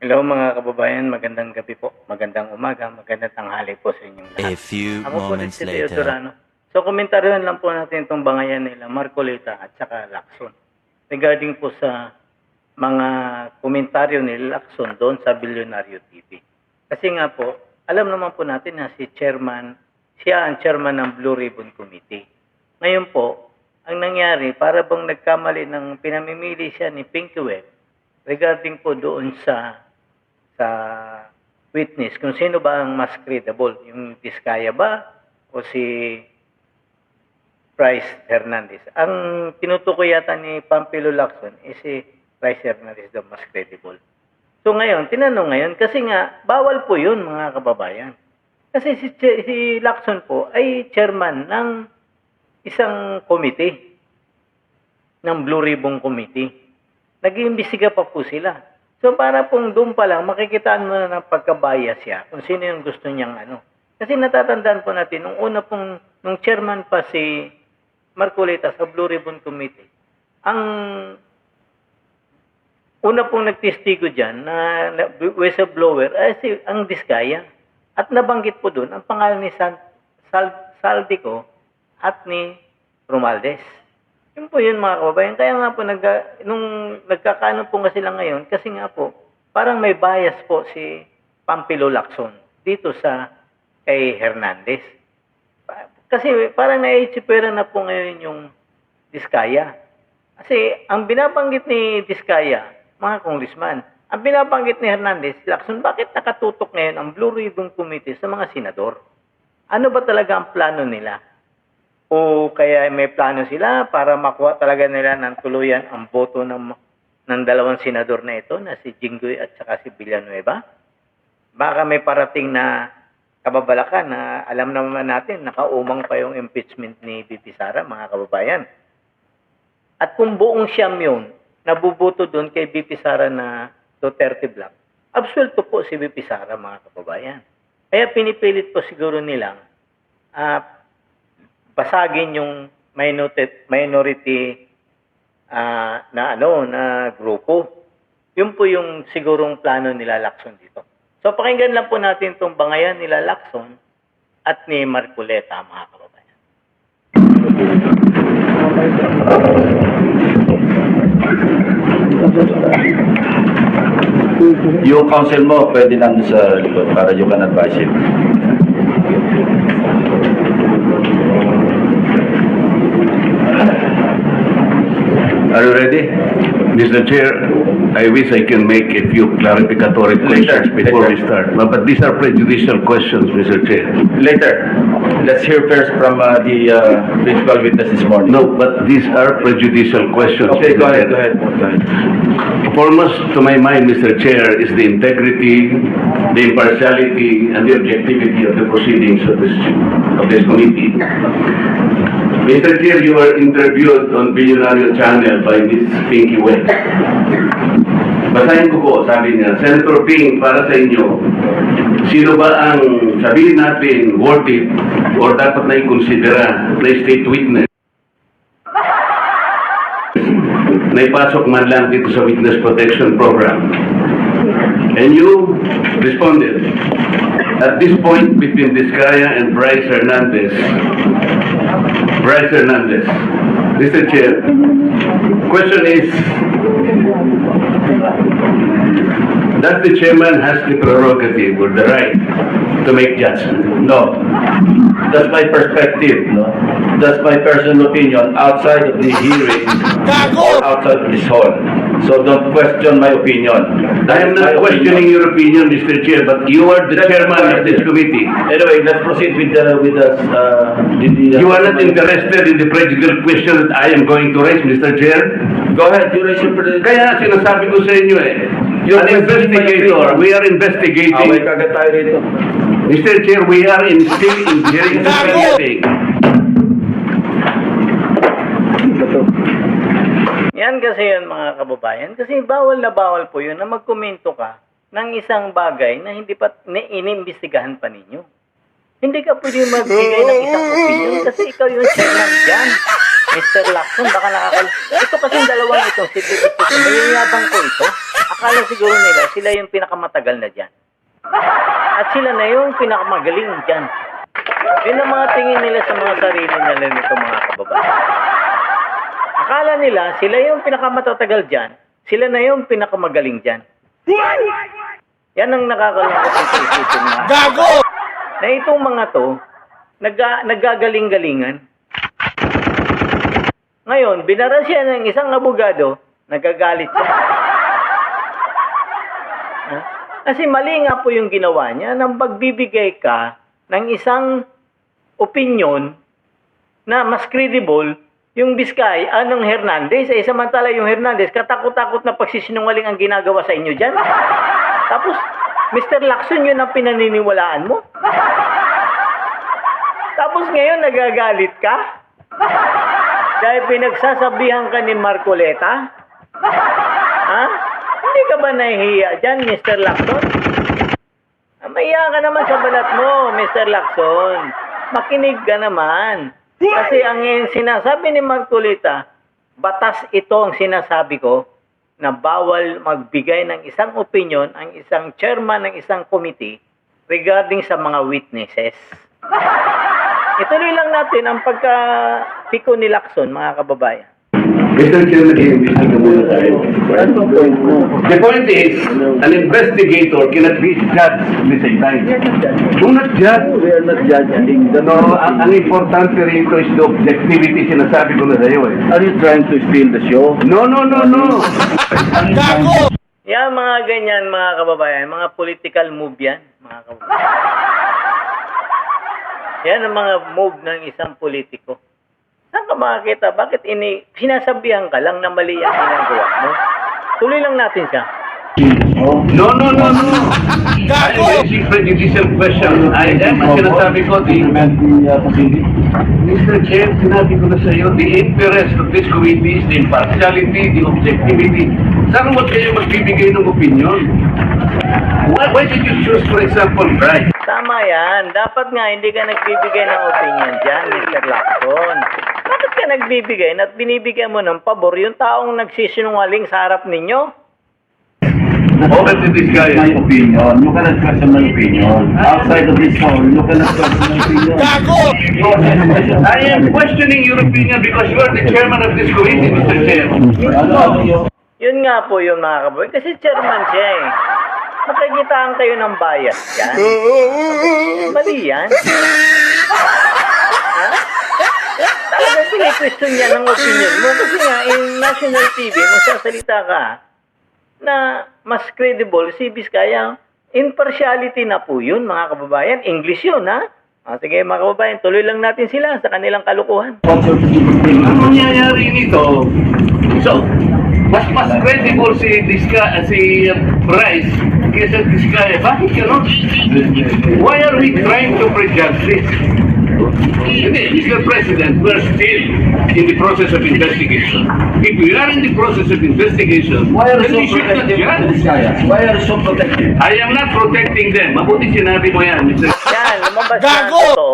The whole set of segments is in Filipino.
Hello mga kababayan, magandang gabi po, magandang umaga, magandang tanghali po sa inyong lahat. A few Ako po moments si Leo later. Durano. So komentaryon lang po natin itong bangayan nila, Marcoleta at saka Lacson. Regarding po sa mga komentaryo ni Lacson doon sa Billionario TV. Kasi nga po, alam naman po natin na si chairman, siya ang chairman ng Blue Ribbon Committee. Ngayon po, ang nangyari, para bang nagkamali ng pinamimili siya ni Pinky Web regarding po doon sa sa witness kung sino ba ang mas credible, yung Vizcaya ba o si Bryce Hernandez. Ang tinutukoy yata ni Pampilo Lacson is si Bryce Hernandez daw mas credible. So ngayon, tinanong ngayon, kasi nga, bawal po yun mga kababayan. Kasi si, si Lacson po ay chairman ng isang committee, ng Blue Ribbon Committee. Nag-iimbestiga pa po sila. So para pong doon pa lang, makikitaan mo na ng pagkabias siya kung sino yung gusto niyang ano. Kasi natatandaan po natin, nung una pong, nung chairman pa si Marcoleta sa Blue Ribbon Committee, ang una pong nagtestigo dyan na, na whistleblower ay si, ang Diskaya. At nabanggit po doon ang pangalan ni San, Sal, Saldico at ni Romaldes. Yun po yun mga kababayan. Kaya nga po, nag, nung nagkakaano po nga sila ngayon, kasi nga po, parang may bias po si Pampilo Lacson dito sa kay Hernandez. Kasi parang naitsipera na po ngayon yung Diskaya. Kasi ang binabanggit ni Diskaya, mga congressman, ang binabanggit ni Hernandez, Lacson, bakit nakatutok ngayon ang Blue Ribbon Committee sa mga senador? Ano ba talaga ang plano nila? O kaya may plano sila para makuha talaga nila ng tuluyan ang boto ng, ng dalawang senador na ito, na si Jinggoy at saka si Villanueva? Baka may parating na kababalakan na alam naman natin, nakaumang pa yung impeachment ni BP Sara, mga kababayan. At kung buong siyam yun, nabubuto doon kay BP Sara na Duterte Black, absuelto po si BP Sara, mga kababayan. Kaya pinipilit po siguro nilang ah, basagin yung minority, minority ah, na ano na grupo. Yun po yung sigurong plano nila Lacson dito. So pakinggan lang po natin itong bangayan nila Lacson at ni Marcoleta mga kababayan. Yung counsel mo, pwede nandun sa likod para you can advise him. Are you ready? Mr. Chair, I wish I can make a few clarificatory questions before we later. start. But but these are prejudicial questions, Mr. Chair. Later, let's hear first from uh, the uh, principal witness this morning. No, but these are prejudicial questions. Okay, go ahead, Chair. go ahead, go ahead. Foremost to my mind, Mr. Chair, is the integrity, the impartiality, and the objectivity of the proceedings of this, of this committee. Chair, you were interviewed on Billionario Channel by Ms. Pinky West. Basahin ko po, sabi niya, Senator Ping, para sa inyo, sino ba ang sabihin natin worth it or dapat na ikonsidera na state witness? na ipasok man lang dito sa Witness Protection Program. And you responded, at this point between Vizcaya and Bryce Hernandez, Hernandez, Mr. Chair, question is, does the chairman has the prerogative or the right to make judgment? No, that's my perspective, no? That's my personal opinion outside of the hearing or outside of this hall. So don't question my opinion. I am My not questioning opinion. your opinion, Mr. Chair, but you are the That's chairman of this committee. Anyway, let's proceed with the, with the, uh, the- the- You are not interested in the prejudicial question that I am going to raise, Mr. Chair? Go ahead, you raise your... Kaya sinasabi ko sa inyo eh, You're an investigator, we are Away investigating. kagad tayo rito. Mr. Chair, we are in still in hearing investigating. Yan kasi yun mga kababayan. Kasi bawal na bawal po yun na magkomento ka ng isang bagay na hindi pa na inimbestigahan pa ninyo. Hindi ka pwede magbigay ng isang opinion kasi ikaw yung chairman dyan. Mr. Lacson, baka nakakal... Ito kasi dalawang ito, si Tito Tito, mayayabang ko ito. Akala siguro nila sila yung pinakamatagal na dyan. At sila na yung pinakamagaling dyan. Yun ang mga tingin nila sa mga sarili nila nito mga kababayan. Akala nila sila yung pinakamatagal dyan. Sila na yung pinakamagaling dyan. Yan ang nakakalungkot ng isipin mga Gago! na itong mga to, nagga, naggagaling-galingan. Ngayon, binara siya ng isang abogado, nagagalit siya. Ha? Kasi mali nga po yung ginawa niya nang pagbibigay ka ng isang opinion na mas credible yung Biskay, anong Hernandez, eh samantala yung Hernandez, katakot-takot na pagsisinungaling ang ginagawa sa inyo dyan. Tapos, Mr. Lacson, yun ang pinaniniwalaan mo. Tapos ngayon nagagalit ka? Dahil pinagsasabihan ka ni Marcoleta? Ha? Hindi ka ba nahihiya dyan, Mr. Lacson? Ah, Mahiya ka naman sa balat mo, Mr. Lacson. Makinig ka naman. Kasi ang sinasabi ni Marcoleta, batas ito ang sinasabi ko na bawal magbigay ng isang opinion ang isang chairman ng isang committee regarding sa mga witnesses. Ituloy lang natin ang pagka-piko ni Lacson, mga kababayan. Mr. Chairman, i-imbestiga muna tayo. The point is, an investigator cannot be judged at the same time. Do not judge. We are not judging. The No, ang, ang importante rito is the objectivity, sinasabi ko na sa'yo eh. Are you trying to steal the show? No, no, no, no. Gago! Yan, mga ganyan, mga kababayan, mga political move yan, mga kababayan. Yan ang mga move ng isang politiko. Saan ka makakita? Bakit ini sinasabihan ka lang na mali ang ginagawa mo? Tuloy lang natin siya. No, no, no, no. Gago! raising prejudicial question. I am, ang sinasabi ko, the, Mr. Chair, sinabi ko na sa iyo, the interest of this committee is the impartiality, the objectivity. Saan mo kayo magbibigay ng opinion? Why, why did you choose, for example, Bryce? Tama yan. Dapat nga hindi ka nagbibigay ng opinion dyan, Mr. Lacson. Bakit ka nagbibigay at binibigyan mo ng pabor yung taong nagsisinungaling sa harap ninyo? Over to this guy. My opinion. You cannot question my opinion. Outside of this hall, you cannot question my opinion. Gago! I am questioning your opinion because you are the chairman of this committee, Mr. Chair. Yun nga po yung mga kaboy. Kasi chairman siya eh. Makikitaan kayo ng bias yan. Mali yan. ha? Talagang pinikwestiyon niya ng opinion mo. Kasi nga, in national TV, magsasalita ka na mas credible si Biskaya. Impartiality na po yun, mga kababayan. English yun, ha? Ah, sige, mga kababayan, tuloy lang natin sila sa kanilang kalukuhan. Ang mangyayari nito, so, mas mas credible si Diska, si Bryce kaysa Diskaya. Bakit gano'n? Why are we trying to prejudge this? Mr. President, we're still in the process of investigation. If we are in the process of investigation, Why are then you we so should not judge. Why are you so protective? I am not protecting them. Mabuti sinabi mo yan, Mr. Yan, lumabas Gago! na ito.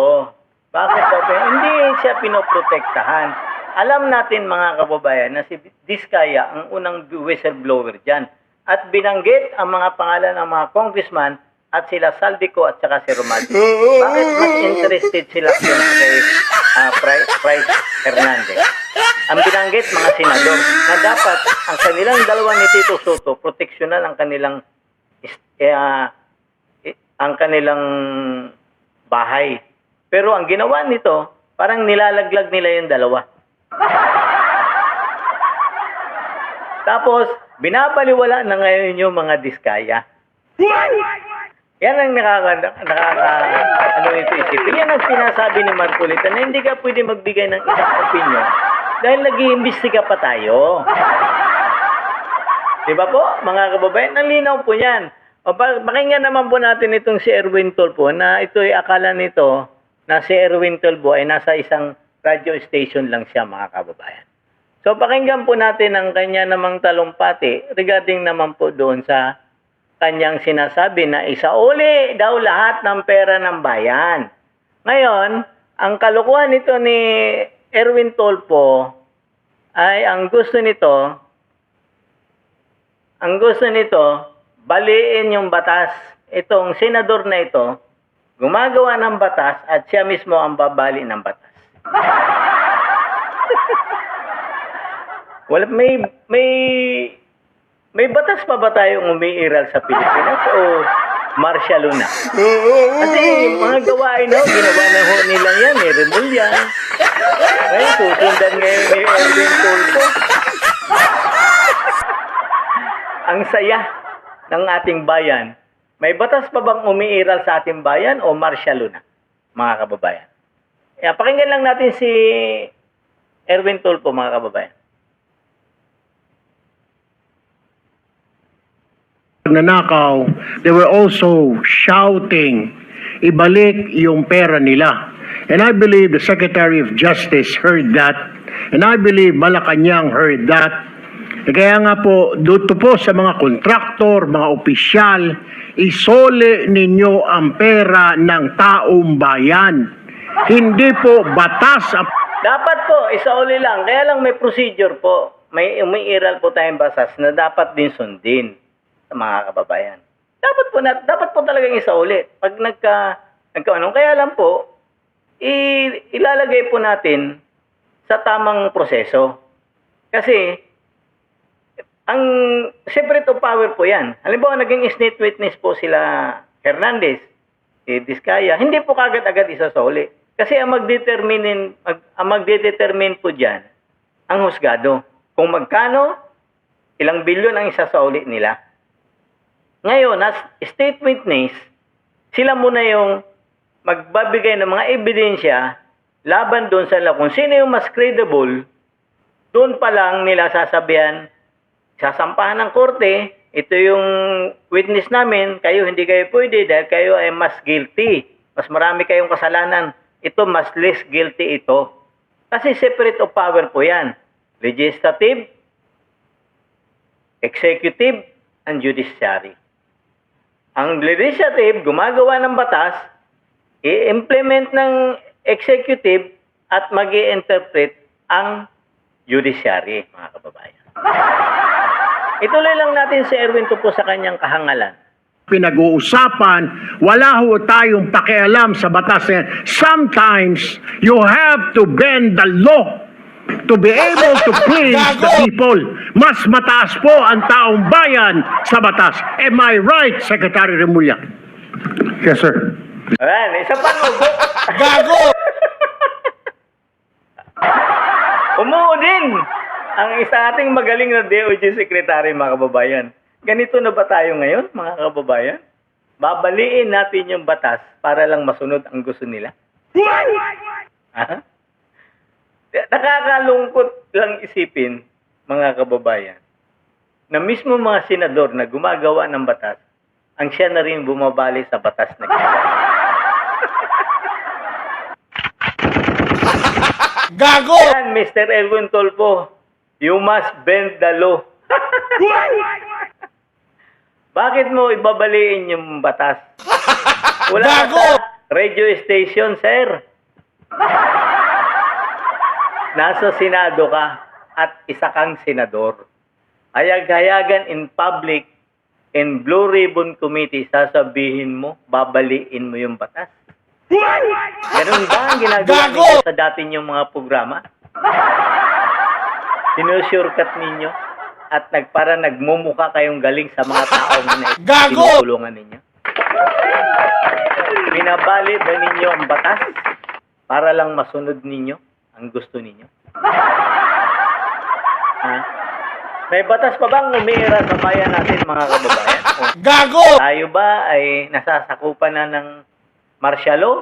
Bakit po? Hindi siya pinoprotektahan. Alam natin mga kababayan na si Diskaya ang unang whistleblower dyan. At binanggit ang mga pangalan ng mga congressman at sila Saldico at saka si Romaldo. Bakit mas interested sila kay ah, Pri- Price Hernandez? Ang binanggit mga senador na dapat ang kanilang dalawa ni Tito Soto proteksyonan ang kanilang eh, ang kanilang bahay. Pero ang ginawa nito, parang nilalaglag nila yung dalawa. Tapos, binabaliwala na ngayon yung mga diskaya. Yan ang nakaka, nakaka ano ito isipin. Yan ang sinasabi ni Marcolita na hindi ka pwede magbigay ng isang opinion dahil nag-iimbestiga pa tayo. Di ba po, mga kababayan? Ang linaw po yan. O, pa- pakinggan naman po natin itong si Erwin Tolpo na ito ay akala nito na si Erwin Tolpo ay nasa isang radio station lang siya, mga kababayan. So, pakinggan po natin ang kanya namang talumpati regarding naman po doon sa kanyang sinasabi na isauli daw lahat ng pera ng bayan. Ngayon, ang kalukuhan nito ni Erwin Tolpo ay ang gusto nito Ang gusto nito, baliin yung batas. Itong senador na ito, gumagawa ng batas at siya mismo ang babali ng batas. Wala may may may batas pa ba tayong umiiral sa Pilipinas o martial na? Kasi mga gawain ho, ginawa na ho nila yan, eh, Remulla. Ngayon, susundan ngayon ni Erwin Tulfo. Ang saya ng ating bayan. May batas pa bang umiiral sa ating bayan o martial na, mga kababayan? Kaya pakinggan lang natin si Erwin Tulfo, mga kababayan. Nanakaw, they were also shouting, ibalik yung pera nila. And I believe the Secretary of Justice heard that. And I believe Malacanang heard that. Eh, Kaya nga po, dito po sa mga kontraktor, mga opisyal, isole ninyo ang pera ng taong bayan. Hindi po batas Dapat po, isauli lang. Kaya lang may procedure po. May umiiral po tayong basas na dapat din sundin sa mga kababayan. Dapat po, na, dapat po talagang isauli. Pag nagka, nagka ano, kaya lang po, ilalagay po natin sa tamang proseso. Kasi, ang separate of power po yan. Halimbawa, naging snake witness po sila Hernandez, si Diskaya, hindi po kagad-agad isasoli. Kasi ang magdetermine, mag, ang magdedetermine po dyan, ang husgado. Kung magkano, ilang bilyon ang isasoli nila. Ngayon, as state witness, sila muna yung magbabigay ng mga ebidensya laban doon sa kung sino yung mas credible, doon pa lang nila sasabihan, sasampahan ng korte, ito yung witness namin, kayo hindi kayo pwede dahil kayo ay mas guilty. Mas marami kayong kasalanan. Ito mas less guilty ito. Kasi separate of power po yan. Legislative, executive, and judiciary. Ang legislative, gumagawa ng batas, i-implement ng executive, at mag interpret ang judiciary, mga kababayan. Ituloy lang natin si Erwin Tupo sa kanyang kahangalan. pinag-uusapan, wala ho tayong pakialam sa batas. Sometimes, you have to bend the law to be able to please the people. Mas mataas po ang taong bayan sa batas. Am I right, Secretary Remulla? Yes, sir. Ayan, isa pang ugo. Gago! Umuo din ang isa ating magaling na DOJ Secretary, mga kababayan. Ganito na ba tayo ngayon, mga kababayan? Babaliin natin yung batas para lang masunod ang gusto nila? Ha? Nakakalungkot lang isipin, mga kababayan, na mismo mga senador na gumagawa ng batas, ang siya na rin bumabali sa batas na. Gago! Yan, Mr. Elwin Tolpo, you must bend the law. Bakit mo ibabaliin yung batas? Wala Gago! radio station, sir. Nasa Senado ka at isa kang senador. Hayag-hayagan in public in Blue Ribbon Committee, sasabihin mo, babaliin mo yung batas. Ganun ba ang ginagawa ninyo sa dati ninyong mga programa? Sinusurkat ninyo at nagpara nagmumukha kayong galing sa mga taong na tinutulungan ninyo? Binabali ba ninyo ang batas para lang masunod ninyo ang gusto ninyo? Ha? May batas pa bang umiira sa bayan natin mga kababayan? O Gago! tayo ba ay nasasakupan na ng martial law?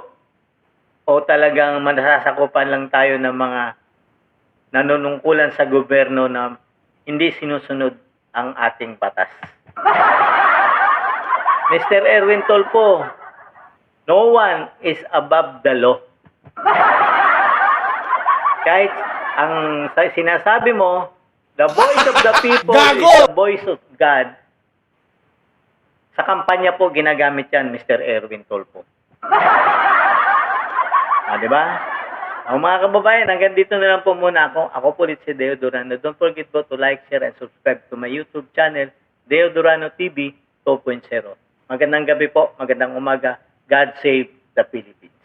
O talagang nasasakupan lang tayo ng mga nanunungkulan sa gobyerno na hindi sinusunod ang ating batas? Mr. Erwin Tolpo, no one is above the law. Kahit ang sa- sinasabi mo, the voice of the people Gago! is the voice of God, sa kampanya po ginagamit yan, Mr. Erwin Tolpo. Ah, di ba? Ang mga kababayan, hanggang dito na lang po muna ako. Ako po ulit si Deo Durano. Don't forget po to like, share, and subscribe to my YouTube channel, Deo Durano TV 2.0. Magandang gabi po, magandang umaga. God save the Philippines.